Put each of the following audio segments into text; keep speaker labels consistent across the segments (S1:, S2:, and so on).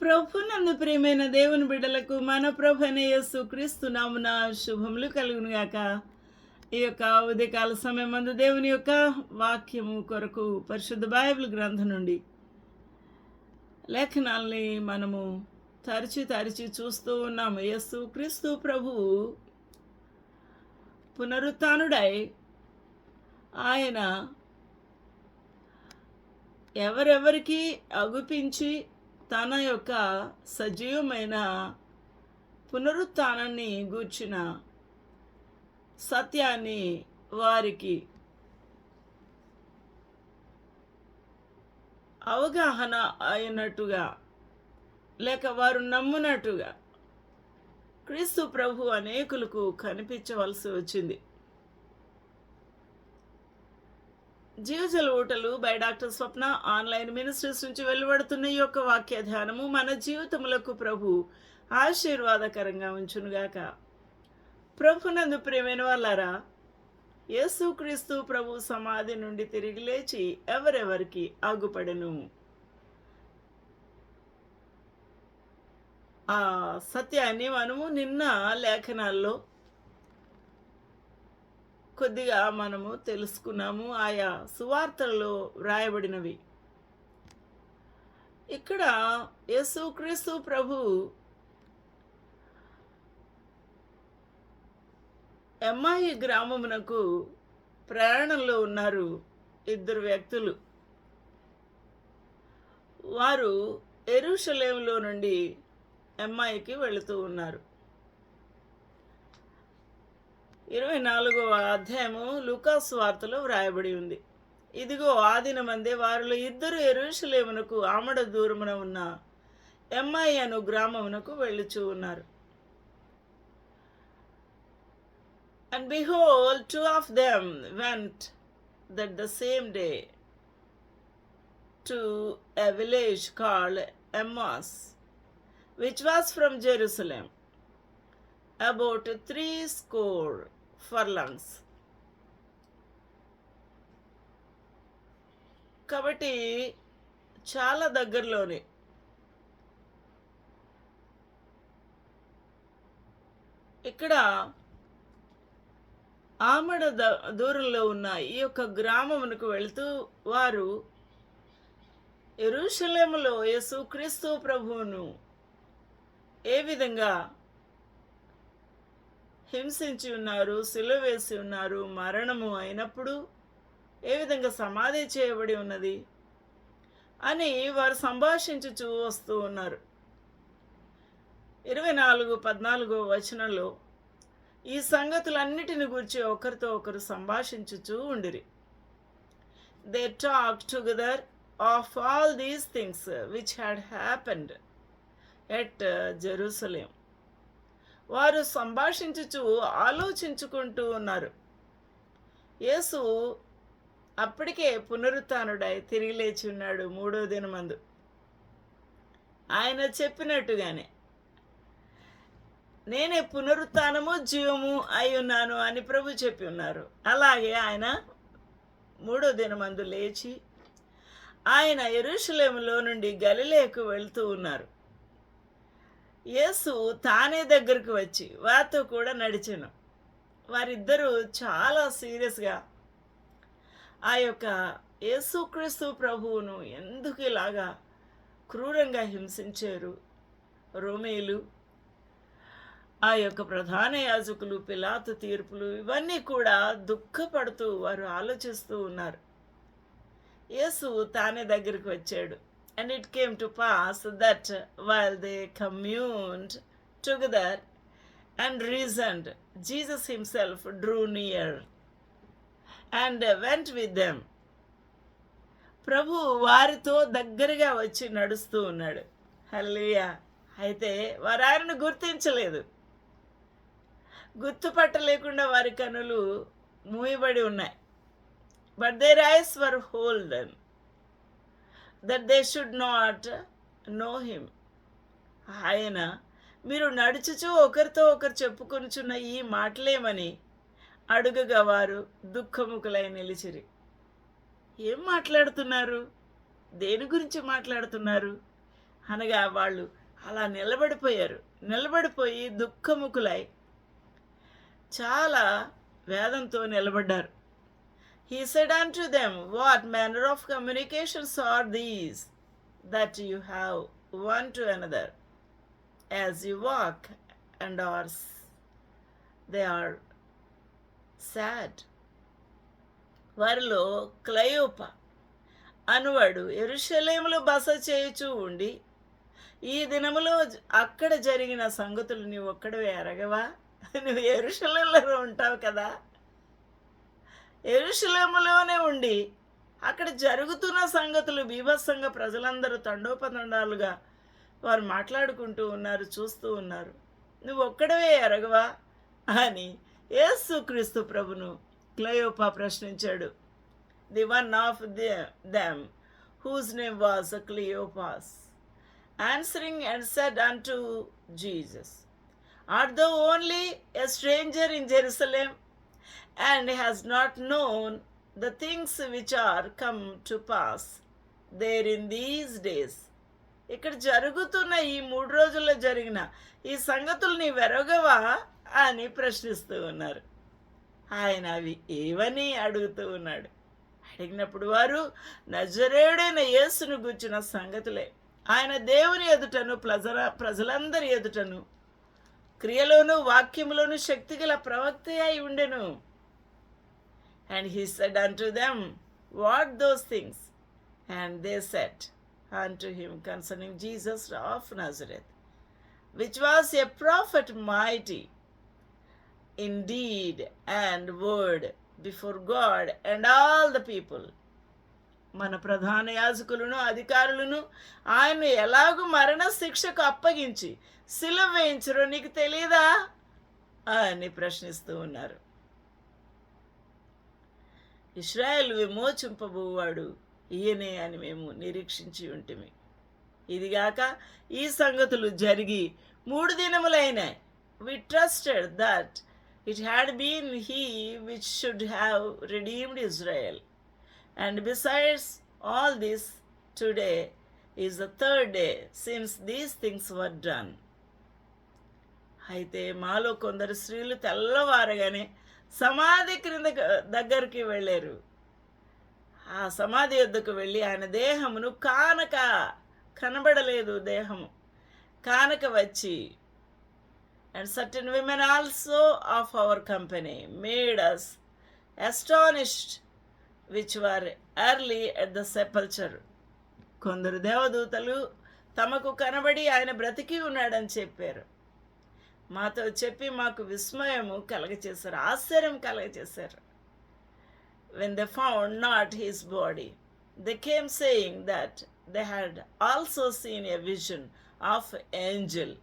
S1: ప్రభునందు ప్రియమైన దేవుని బిడ్డలకు మన ప్రభునే యేసు క్రీస్తు నామున శుభములు కలుగును గాక ఈ యొక్క ఉదయకాల సమయం మందు దేవుని యొక్క వాక్యము కొరకు పరిశుద్ధ బైబిల్ గ్రంథం నుండి లేఖనాల్ని మనము తరచి తరచి చూస్తూ ఉన్నాము. యస్సు క్రీస్తు ప్రభువు పునరుత్డై ఆయన ఎవరెవరికి అగుపించి తన యొక్క సజీవమైన పునరుత్నాన్ని గూర్చిన సత్యాన్ని వారికి అవగాహన అయినట్టుగా లేక వారు నమ్మునట్టుగా క్రీస్తు ప్రభు అనేకులకు కనిపించవలసి వచ్చింది. జీవజల ఊటలు by doctor Swapna online ministries నుంచి వెలువడుతున్న ఈ యొక్క వాక్య ధ్యానము మన జీవితములకు ప్రభు ఆశీర్వాదకరంగా ఉంచునుగాక. ప్రభునందు ప్రేమైన వాళ్ళారా యేసుక్రీస్తు ప్రభు సమాధి నుండి తిరిగి లేచి ఎవరెవరికి ఆగుపడను? ఆ సత్యాన్ని మనము నిన్న లేఖనాల్లో కొద్దిగా మనము తెలుసుకున్నాము. ఆయా సువార్తలలో వ్రాయబడినవి. ఇక్కడ యేసుక్రీస్తు ప్రభు ఎమ్మాయి గ్రామమునకు ప్రయాణంలో ఉన్నారు ఇద్దరు వ్యక్తులు. వారు ఎరుషలేంలో నుండి ఎమ్మాయికి వెళుతూ ఉన్నారు. ఇరవై నాలుగవ అధ్యాయము లుకాస్ వార్తలో వ్రాయబడి ఉంది. ఇదిగో ఆదిన మందే వారిలో ఇద్దరు ఎరుషులేమునకు ఆమడ దూరమున ఉన్న ఎంఐ అను గ్రామమునకు వెళ్ళుచూ ఉన్నారు. And behold two of them went that the same day to a village called Emmaus which was from Jerusalem about three score score కాబట్టి చాలా దగ్గరలోనే ఇక్కడ ఆమడ ద- దూరంలో ఉన్న ఈ యొక్క గ్రామమునకు వెళుతూ వారు ఎరుషలేములో యేసుక్రీస్తు ప్రభువును ఏ విధంగా హింసించి ఉన్నారు సిలువ ఉన్నారు మరణము అయినప్పుడు ఏ విధంగా సమాధి చేయబడి ఉన్నది అని వారు సంభాషించుచూ వస్తూ ఉన్నారు. ఇరవై నాలుగు పద్నాలుగో వచనంలో ఈ సంగతులన్నిటిని గురించి ఒకరితో ఒకరు సంభాషించుచూ ఉండిరి. They talk together of all these things which had happened at Jerusalem వారు సంభాషించుచు ఆలోచించుకుంటూ ఉన్నారు. యేసు అప్పటికే పునరుత్నుడై తిరిగి లేచి ఉన్నాడు మూడో దినమందు. ఆయన చెప్పినట్టుగానే నేనే పునరుత్నము జీవము అయి ఉన్నాను అని ప్రభు చెప్పి ఉన్నారు. అలాగే ఆయన మూడో దినమందు లేచి ఆయన ఎరుషులేములో నుండి గలిలేకు వెళ్తూ ఉన్నారు. యేసు తానే దగ్గరకు వచ్చి వారితో కూడా నడిచాను. వారిద్దరూ చాలా సీరియస్గా ఆ యొక్క యేసుక్రీస్తు ప్రభువును ఎందుకు ఇలాగా క్రూరంగా హింసించారు? రోమేలు ఆ యొక్క ప్రధాన యాజకులు పిలాతు తీర్పులు ఇవన్నీ కూడా దుఃఖపడుతూ వారు ఆలోచిస్తూ ఉన్నారు. యేసు తానే దగ్గరికి వచ్చాడు. And it came to pass that while they communed together and reasoned, Jesus himself drew near and went with them. ప్రభు వారితో దగ్గరగా వచ్చి నడుస్తూ ఉన్నాడు హల్లియా అయితే వారు ఆయనను గుర్తించలేదు గుర్తుపట్టలేకుండా వారి కనులు మూయబడి ఉన్నాయి but their eyes were holden that they should not know him ఆయన మీరు నడుచుచూ ఒకరితో ఒకరు చెప్పుకొనుచున్న ఈ మాటలేమని అడుగగా వారు దుఃఖముఖులై నిలిచిరి. ఏం మాట్లాడుతున్నారు? దేని గురించి మాట్లాడుతున్నారు? అనగా వాళ్ళు అలా నిలబడిపోయారు. నిలబడిపోయి దుఃఖముఖులై చాలా వేదంతో నిలబడ్డారు. He said unto them what of of communications are these that have have one to another you walk walk and hours they are sad వారిలో క్లయోప అనువాడు ఎరుషలేములో బస చేయుచూ ఉండి ఈ దినములో అక్కడ జరిగిన సంగతులు నీవు ఒక్కడవే ఎరగవా నువ్వు ఎరుషలేంలో ఉంటావు కదా? ఎరుషలేములోనే ఉండి అక్కడ జరుగుతున్న సంగతులు బీభత్సంగా ప్రజలందరూ తండోపతండాలుగా వారు మాట్లాడుకుంటూ ఉన్నారు చూస్తూ ఉన్నారు. నువ్వు ఒక్కడవే ఎరగవా? అని యేసు క్రీస్తు ప్రభును క్లయోపా ప్రశ్నించాడు. The one of the them whose name was Cleopas answering and said unto Jesus are the only a stranger in Jerusalem and has not known the things which are come to pass there in these days ఇక్కడ జరుగుతున్న ఈ మూడు రోజుల్లో జరిగిన ఈ సంగతులు నీ వెరగవా అని ప్రశ్నిస్తూ ఉన్నారు. ఆయన అవి ఏవని అడుగుతూ ఉన్నాడు. అడిగినప్పుడు వారు నజరేడైన యేసును గుర్చిన సంగతులే. ఆయన దేవుని ఎదుటను ప్రజల ప్రజలందరి ఎదుటను క్రియలోను వాక్యములోను శక్తిగల ప్రవక్త అయి ఉండెను. And he said unto them what those things and they said unto him concerning Jesus of Nazareth which was a prophet mighty in deed and word before God and all the people. మన ప్రధాన యాజకులను అధికారులను ఆయన ఎలాగూ మరణ శిక్షకు అప్పగించి సిలువ వేయించరో నీకు తెలియదా అని ప్రశ్నిస్తూ ఉన్నారు ఇస్రాయల్ విమోచింపబోవాడు ఈయనే అని మేము నిరీక్షించి ఉంటిమి. ఇదిగాక ఈ సంగతులు జరిగి మూడు దినములైనాయి we trusted that it had been he which should have redeemed Israel and besides all this today is the third day since these things were done అయితే మాలో కొందరు స్త్రీలు తెల్లవారగానే సమాధి క్రింద దగ్గరికి వెళ్ళారు. ఆ సమాధి వద్దకు వెళ్ళి ఆయన దేహమును కానక కనబడలేదు దేహము. కానక వచ్చి and certain women also of our company made us astonished which were early at the sepulchre కొందరు దేవదూతలు తమకు కనబడి ఆయన బ్రతికి ఉన్నాడని చెప్పారు. మాతో చెప్పి మాకు విస్మయము కలగచేశారు ఆశ్చర్యం కలగచేశారు. When they found not his body they came saying that they had also seen a vision of angel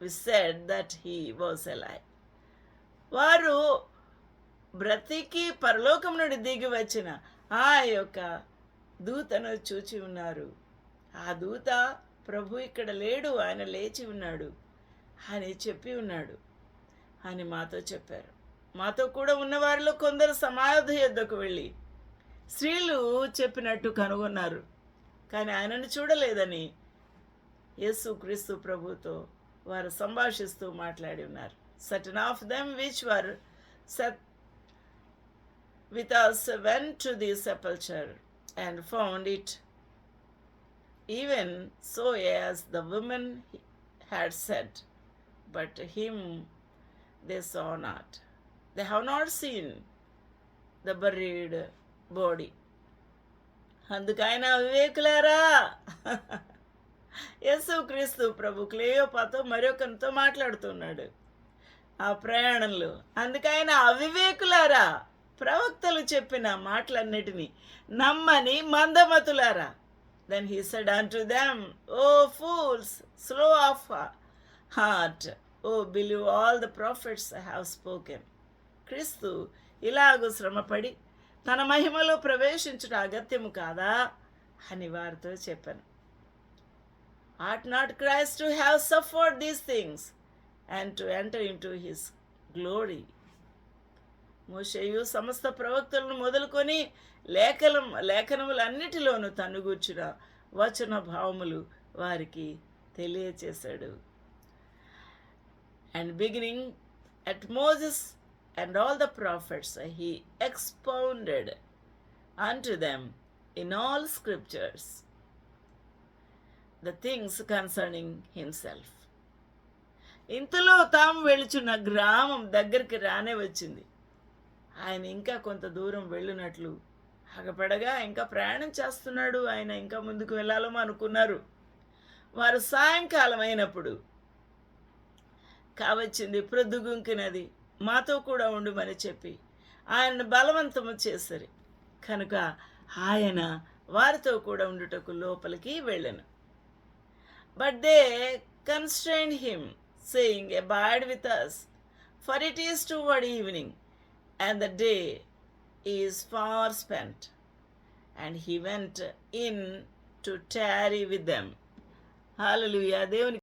S1: we said that he was alive వారు బ్రతికి పరలోకం నుండి దిగి వచ్చిన ఆ యొక్క దూతను చూచి ఉన్నారు. ఆ దూత ప్రభు ఇక్కడ లేడు ఆయన లేచి ఉన్నాడు. అని చెప్పి ఉన్నాడు. అని మాతో చెప్పారు. మాతో కూడా ఉన్నవారిలో కొందరు సమాధి యొద్దకు వెళ్ళి స్త్రీలు చెప్పినట్టు కనుగొన్నారు. కానీ ఆయనను చూడలేదని యేసు క్రీస్తు ప్రభుతో వారు సంభాషిస్తూ మాట్లాడి ఉన్నారు. Certain of them which were sat with us went the the and found it even so so the women women said but him they saw not. They have not seen the buried body. అందుకైన వివేకులారా యేసు క్రీస్తు ప్రభు క్లేయోపాతో మరొకరితో మాట్లాడుతున్నాడు ఆ ప్రయాణంలో అందుకైన అవివేకులారా ప్రవక్తలు చెప్పిన మాటలన్నిటినీ నమ్మని మందమతులారా then he said unto them O fools slow of heart O believe all the prophets have spoken క్రీస్తు ఇలాగూ శ్రమపడి తన మహిమలో ప్రవేశించుట అగత్యము కాదా అని వారితో చెప్పాను. Ought not Christ to have suffered these things and to enter into his glory మోషయు సమస్త ప్రవక్తలను మొదలుకొని లేఖనం లేఖనములన్నిటిలోనూ తన్నుగూర్చిన వచన భావములు వారికి తెలియచేశాడు. And beginning at Moses and all the prophets, he expounded unto them in all scriptures the things concerning himself. ఇంతలో తాము వెళుచున్న గ్రామం దగ్గరికి రానే వచ్చింది ఆయన ఇంకా కొంత దూరం వెళ్ళినట్లు ఆగపడగా ఇంకా ప్రయాణం చేస్తున్నాడు ఆయన ఇంకా ముందుకు వెళ్ళాలో అనుకున్నారు వారు సాయంకాలం అయినప్పుడు కావచ్చింది ప్రొద్దుగుంకినది. మాతో కూడా ఉండుమని చెప్పి ఆయనను బలవంతము చేసరి. కనుక ఆయన వారితో కూడా ఉండుటకు లోపలికి వెళ్ళను. But they constrain him saying abide with us for it is toward evening and the day is far spent and he went into tarry with them hallelujah దేవుని